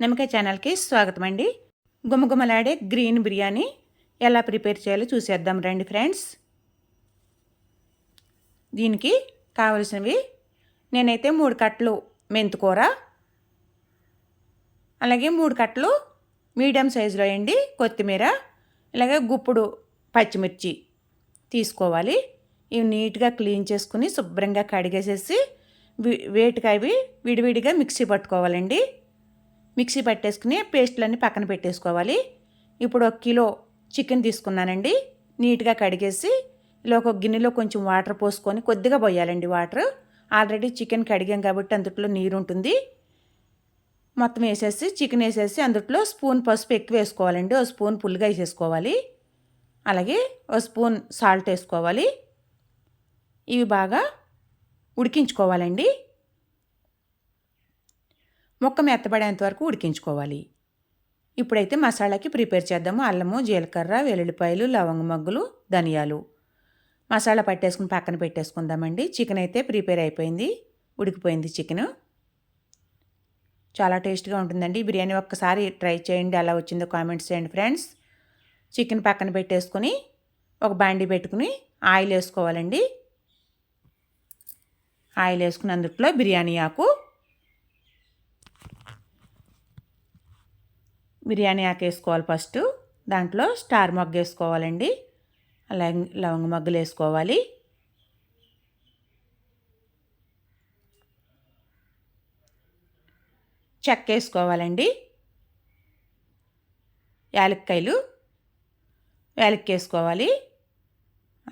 నిమ్మకాయ ఛానల్కి స్వాగతం అండి గుమగుమలాడే గ్రీన్ బిర్యానీ ఎలా ప్రిపేర్ చేయాలో చూసేద్దాం రండి ఫ్రెండ్స్. దీనికి కావలసినవి నేనైతే మూడు కట్టలు మెంతుకూర అలాగే మూడు కట్టలు మీడియం సైజులో అండి కొత్తిమీర ఇలాగే గుప్పుడు పచ్చిమిర్చి తీసుకోవాలి. ఇవి నీట్గా క్లీన్ చేసుకుని శుభ్రంగా కడిగేసేసి వేటికి అవి విడివిడిగా మిక్సీ పట్టుకోవాలండి. మిక్సీ పట్టేసుకుని పేస్ట్లన్నీ పక్కన పెట్టేసుకోవాలి. ఇప్పుడు ఒక కిలో చికెన్ తీసుకున్నానండి. నీట్గా కడిగేసి ఇలా ఒక గిన్నెలో కొంచెం వాటర్ పోసుకొని కొద్దిగా పోయాలండి వాటర్. ఆల్రెడీ చికెన్ కడిగాం కాబట్టి అందుట్లో నీరు ఉంటుంది. మొత్తం వేసేసి చికెన్ వేసేసి అందుట్లో స్పూన్ పసుపు ఎక్కువ వేసుకోవాలండి. ఒక స్పూన్ పుల్లిగా వేసేసుకోవాలి. అలాగే ఒక స్పూన్ సాల్ట్ వేసుకోవాలి. ఇవి బాగా ఉడికించుకోవాలండి. ముక్క మెత్తబడేంత వరకు ఉడికించుకోవాలి. ఇప్పుడైతే మసాలాకి ప్రిపేర్ చేద్దాము. అల్లము జీలకర్ర వెల్లుల్లిపాయలు లవంగ మగ్గులు ధనియాలు. మసాలా పట్టేసుకుని పక్కన పెట్టేసుకుందామండి. చికెన్ అయితే ప్రిపేర్ అయిపోయింది. ఉడికిపోయింది చికెన్. చాలా టేస్ట్గా ఉంటుందండి. బిర్యానీ ఒక్కసారి ట్రై చేయండి. ఎలా వచ్చిందో కామెంట్స్ చేయండి ఫ్రెండ్స్. చికెన్ పక్కన పెట్టేసుకొని ఒక బాండీ పెట్టుకుని ఆయిల్ వేసుకోవాలండి. ఆయిల్ వేసుకుని అందుట్లో బిర్యానీ ఆకు. బిర్యానీ ఆకు వేసుకోవాలి ఫస్ట్. దాంట్లో స్టార్ మగ్గు వేసుకోవాలండి. అలాగే లవంగ మగ్గులు వేసుకోవాలి. చెక్క వేసుకోవాలండి. యాలక్కాయలు యాలక్కి వేసుకోవాలి.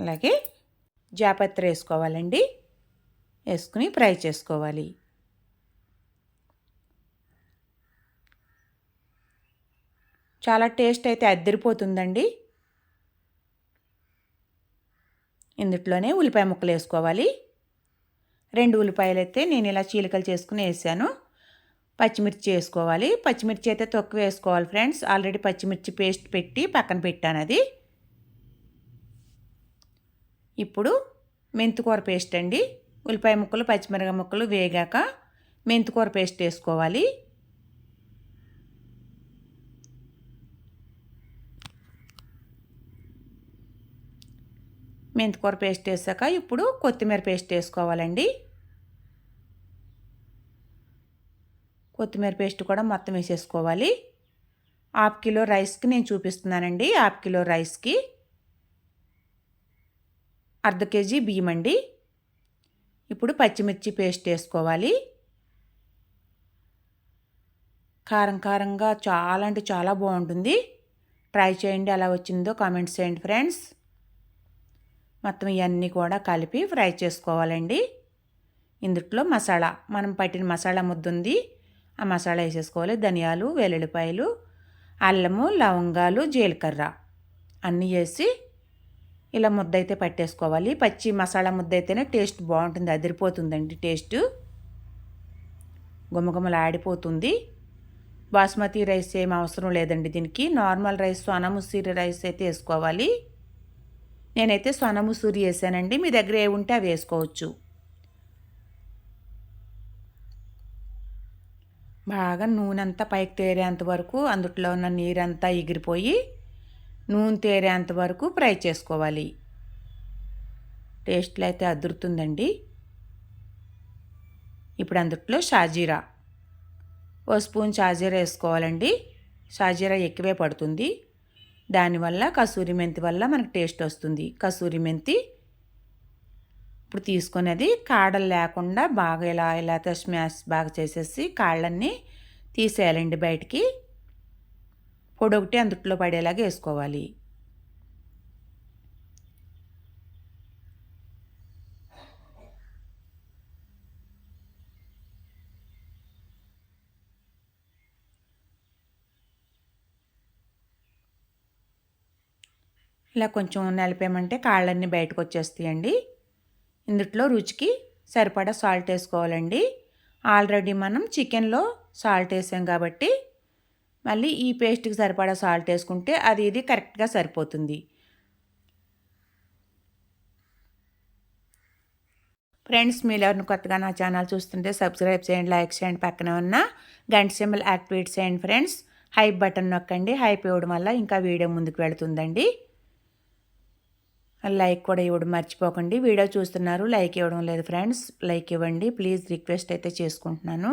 అలాగే జాపత్రి వేసుకోవాలండి. వేసుకుని ఫ్రై చేసుకోవాలి. చాలా టేస్ట్ అయితే అద్దరిపోతుందండి. ఇందుట్లోనే ఉల్లిపాయ ముక్కలు వేసుకోవాలి. రెండు ఉల్లిపాయలు అయితే నేను ఇలా చీలికలు చేసుకుని వేసాను. పచ్చిమిర్చి వేసుకోవాలి. పచ్చిమిర్చి అయితే తొక్కు వేసుకోవాలి ఫ్రెండ్స్. ఆల్రెడీ పచ్చిమిర్చి పేస్ట్ పెట్టి పక్కన పెట్టాను అది. ఇప్పుడు మెంతికూర పేస్ట్ అండి. ఉల్లిపాయ ముక్కలు పచ్చిమిరపకాయ ముక్కలు వేగాక మెంతికూర పేస్ట్ వేసుకోవాలి. మెంతికూర పేస్ట్ వేసాక ఇప్పుడు కొత్తిమీర పేస్ట్ వేసుకోవాలండి. కొత్తిమీర పేస్ట్ కూడా మొత్తం వేసేసుకోవాలి. హాఫ్ కిలో రైస్కి నేను చూపిస్తున్నానండి హాఫ్ కిలో రైస్కి. అర్ధ కేజీ బియ్యం అండి ఇప్పుడు పచ్చిమిర్చి పేస్ట్ వేసుకోవాలి. కారం కారంగా చాలా అంటే చాలా బాగుంటుంది. ట్రై చేయండి ఎలా వచ్చిందో కామెంట్స్ చేయండి ఫ్రెండ్స్. మొత్తం ఇవన్నీ కూడా కలిపి ఫ్రై చేసుకోవాలండి. ఇందుట్లో మసాలా మనం పట్టిన మసాలా ముద్దుంది ఆ మసాలా వేసేసుకోవాలి. ధనియాలు వెల్లుల్లిపాయలు అల్లము లవంగాలు జీలకర్ర అన్నీ వేసి ఇలా ముద్ద అయితే పట్టేసుకోవాలి. పచ్చి మసాలా ముద్ద అయితేనే టేస్ట్ బాగుంటుంది అదిరిపోతుందండి టేస్ట్. గుమ్మగుమ్మలు ఆడిపోతుంది బాస్మతి రైస్ ఏం అవసరం లేదండి దీనికి. నార్మల్ రైస్ సోనాముసిరి రైస్ అయితే వేసుకోవాలి. నేనైతే సొనముసూరి వేసానండి. మీ దగ్గర ఏ ఉంటే అవి వేసుకోవచ్చు. బాగా నూనె అంతా పైకి తేరేంత వరకు అందుట్లో ఉన్న నీరంతా ఎగిరిపోయి నూనె తేరేంత వరకు ఫ్రై చేసుకోవాలి. టేస్ట్లో అయితే అదురుతుందండి. ఇప్పుడు అందుట్లో షాజీరా. ఓ స్పూన్ షాజీరా వేసుకోవాలండి. షాజీరా ఎక్కువే పడుతుంది. దానివల్ల కసూరి మెంతి వల్ల మనకు టేస్ట్ వస్తుంది. కసూరి మెంతి. ఇప్పుడు తీసుకునేది కాడలు లేకుండా బాగా ఇలా ఇలా స్మాష్ బాగా చేసేసి కాళ్ళన్నీ తీసేయాలండి బయటికి. పొడొకటి ఒకటి అందుట్లో పడేలాగా వేసుకోవాలి. ఇలా కొంచెం నలిపామంటే కాళ్ళన్నీ బయటకు వచ్చేస్తాయండి. ఇందుట్లో రుచికి సరిపడా సాల్ట్ వేసుకోవాలండి. ఆల్రెడీ మనం చికెన్లో సాల్ట్ వేసాం కాబట్టి మళ్ళీ ఈ పేస్ట్కి సరిపడా సాల్ట్ వేసుకుంటే అది ఇది కరెక్ట్గా సరిపోతుంది. ఫ్రెండ్స్ మీరు ఎవరిని కొత్తగా నా ఛానల్ చూస్తుంటే సబ్స్క్రైబ్ చేయండి లైక్ చేయండి పక్కన ఉన్న గంట సింబల్ యాక్టివేట్ చేయండి ఫ్రెండ్స్. హైప్ బటన్ నొక్కండి హైప్ ఇవ్వడం వల్ల ఇంకా వీడియో ముందుకు వెళుతుందండి. లైక్ కూడా ఇవ్వడం మర్చిపోకండి. వీడియో చూస్తున్నారు లైక్ ఇవ్వడం లేదు ఫ్రెండ్స్. లైక్ ఇవ్వండి ప్లీజ్ రిక్వెస్ట్ అయితే చేసుకుంటున్నాను.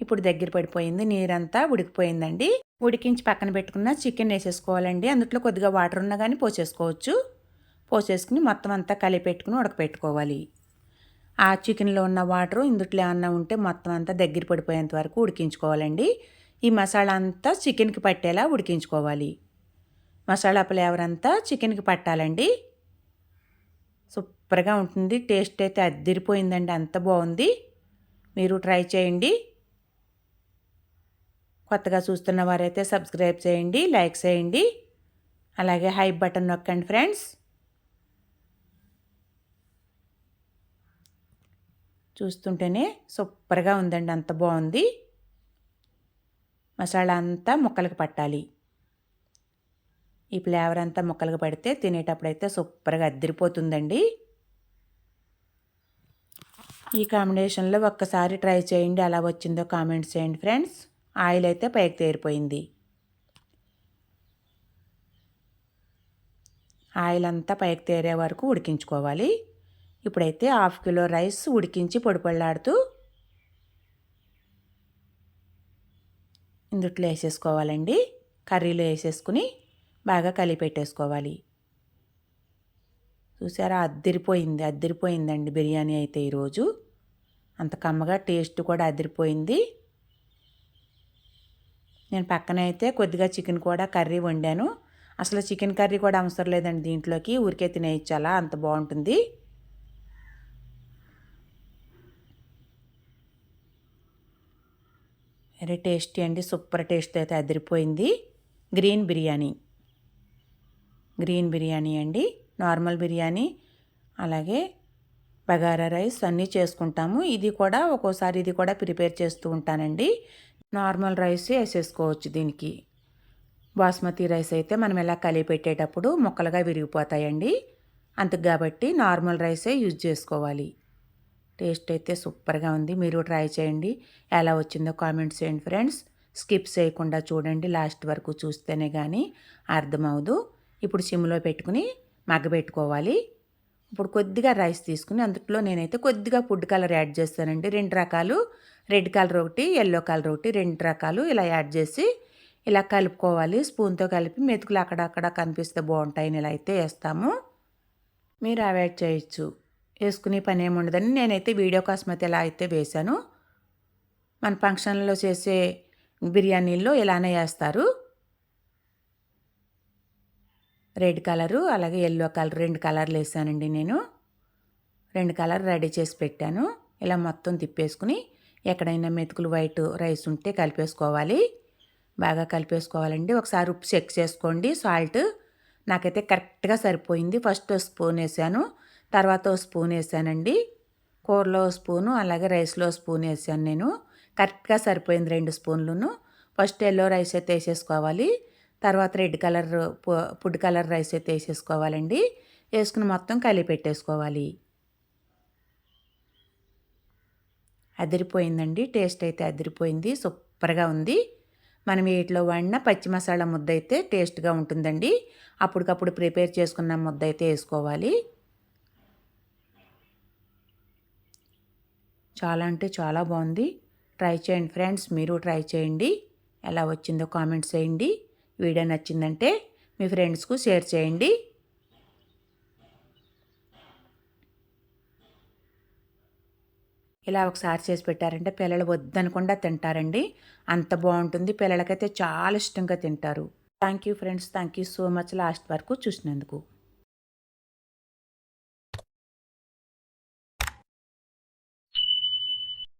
ఇప్పుడు దగ్గర పడిపోయింది నీరంతా ఉడికిపోయిందండి. ఉడికించి పక్కన పెట్టుకున్న చికెన్ వేసేసుకోవాలండి. అందుట్లో కొద్దిగా వాటర్ ఉన్నా కానీ పోసేసుకోవచ్చు. పోసేసుకుని మొత్తం అంతా కలిపెట్టుకుని ఉడకపెట్టుకోవాలి. ఆ చికెన్లో ఉన్న వాటర్ ఇందుట్లో ఏమన్నా ఉంటే మొత్తం అంతా దగ్గర పడిపోయేంత వరకు ఉడికించుకోవాలండి. ఈ మసాలా అంతా చికెన్కి పట్టేలా ఉడికించుకోవాలి. మసాలా ఫ్లేవర్ అంతా చికెన్కి పట్టాలండి. సూపర్గా ఉంటుంది. టేస్ట్ అయితే అద్దిరిపోయిందండి అంత బాగుంది. మీరు ట్రై చేయండి. కొత్తగా చూస్తున్న వారైతే సబ్స్క్రైబ్ చేయండి లైక్ చేయండి. అలాగే హై బటన్ నొక్కండి ఫ్రెండ్స్. చూస్తుంటేనే సూపర్గా ఉందండి అంత బాగుంది. మసాలా అంతా ముక్కలకు పట్టాలి. ఈ ఫ్లేవర్ అంతా ముక్కలకు పడితే తినేటప్పుడైతే సూపర్గా అద్దరిపోతుందండి. ఈ కాంబినేషన్లో ఒక్కసారి ట్రై చేయండి అలా వచ్చిందో కామెంట్ చేయండి ఫ్రెండ్స్. ఆయిల్ అయితే పైకి తేరిపోయింది. ఆయిల్ అంతా పైకి తేరే వరకు ఉడికించుకోవాలి. ఇప్పుడైతే హాఫ్ కిలో రైస్ ఉడికించి పొడిపళ్ళాడుతూ ఇందుట్లో వేసేసుకోవాలండి. కర్రీలో వేసేసుకుని బాగా కలిపెట్టేసుకోవాలి. చూసారా? అద్దరిపోయింది అద్దరిపోయిందండి బిర్యానీ అయితే ఈరోజు. అంత కమ్మగా టేస్ట్ కూడా అదిరిపోయింది నేను పక్కన అయితే కొద్దిగా చికెన్ కూడా కర్రీ వండాను. అసలు చికెన్ కర్రీ కూడా అవసరం లేదండి దీంట్లోకి ఊరికే తినేయచ్చాలా అంత బాగుంటుంది. వెరీ టేస్టీ అండి సూపర్ టేస్ట్ అయితే అదిరిపోయింది. గ్రీన్ బిర్యానీ. గ్రీన్ బిర్యానీ అండి నార్మల్ బిర్యానీ అలాగే బగారా రైస్ అన్నీ చేసుకుంటాము. ఇది కూడా ఒక్కోసారి ఇది కూడా ప్రిపేర్ చేస్తూ ఉంటానండి. నార్మల్ రైస్ వేసేసుకోవచ్చు దీనికి. బాస్మతి రైస్ అయితే మనం ఎలా కలిపి పెట్టేటప్పుడు ముక్కలుగా విరిగిపోతాయండి. అందుకు కాబట్టి నార్మల్ రైసే యూజ్ చేసుకోవాలి. టేస్ట్ అయితే సూపర్గా ఉంది. మీరు ట్రై చేయండి. ఎలా వచ్చిందో కామెంట్స్ చేయండి ఫ్రెండ్స్. స్కిప్ చేయకుండా చూడండి. లాస్ట్ వరకు చూస్తేనే కానీ అర్థమవుదు. ఇప్పుడు సిమ్లో పెట్టుకుని మగ్గబెట్టుకోవాలి ఇప్పుడు కొద్దిగా రైస్ తీసుకుని అందులో నేనైతే కొద్దిగా ఫుడ్ కలర్ యాడ్ చేస్తానండి. రెండు రకాలు రెడ్ కలర్ ఒకటి ఎల్లో కలర్ ఒకటి రెండు రకాలు ఇలా యాడ్ చేసి ఇలా కలుపుకోవాలి. స్పూన్తో కలిపి మెతుకులు అక్కడక్కడ కనిపిస్తే బాగుంటాయని ఇలా అయితే వేస్తాము. మీరు అవాయిడ్ చేయొచ్చు. వేసుకునే పని ఏముండదని నేనైతే వీడియో కాస్మతి ఎలా అయితే వేశాను. మన ఫంక్షన్లో చేసే బిర్యానీల్లో ఇలానే వేస్తారు. రెడ్ కలరు అలాగే ఎల్లో కలర్ రెండు కలర్లు వేసానండి నేను. రెండు కలర్ రెడీ చేసి పెట్టాను. ఇలా మొత్తం తిప్పేసుకుని ఎక్కడైనా మెతుకులు వైట్ రైస్ ఉంటే కలిపేసుకోవాలి. బాగా కలిపేసుకోవాలండి. ఒకసారి ఉప్పు చెక్ చేసుకోండి. సాల్ట్ నాకైతే కరెక్ట్గా సరిపోయింది. ఫస్ట్ స్పూన్ వేసాను. తర్వాత స్పూన్ వేసానండి. కూరలో స్పూను అలాగే రైస్లో స్పూన్ వేసాను నేను. కరెక్ట్గా సరిపోయింది రెండు స్పూన్లను. ఫస్ట్ ఎల్లో రైస్ అయితే వేసేసుకోవాలి. తర్వాత red colour food colour rice అయితే వేసేసుకోవాలండి. వేసుకుని మొత్తం కలిపి పెట్టేసుకోవాలి. అదిరిపోయిందండి. టేస్ట్ అయితే అదిరిపోయింది. సూపర్గా ఉంది. మనం వీటిలో వాడిన పచ్చి మసాలా ముద్ద అయితే టేస్ట్గా ఉంటుందండి. అప్పటికప్పుడు ప్రిపేర్ చేసుకున్న ముద్ద అయితే వేసుకోవాలి. చాలా అంటే చాలా బాగుంది. ట్రై చేయండి ఫ్రెండ్స్. మీరు ట్రై చేయండి. ఎలా వచ్చిందో కామెంట్స్ చేయండి. వీడియో నచ్చిందంటే మీ ఫ్రెండ్స్కు షేర్ చేయండి. ఇలా ఒకసారి చేసి పెట్టారంటే పిల్లలు వద్దనకుండా తింటారండి. అంత బాగుంటుంది. పిల్లలకైతే చాలా ఇష్టంగా తింటారు. Thank you friends. Thank you so much. Last వరకు చూసినందుకు.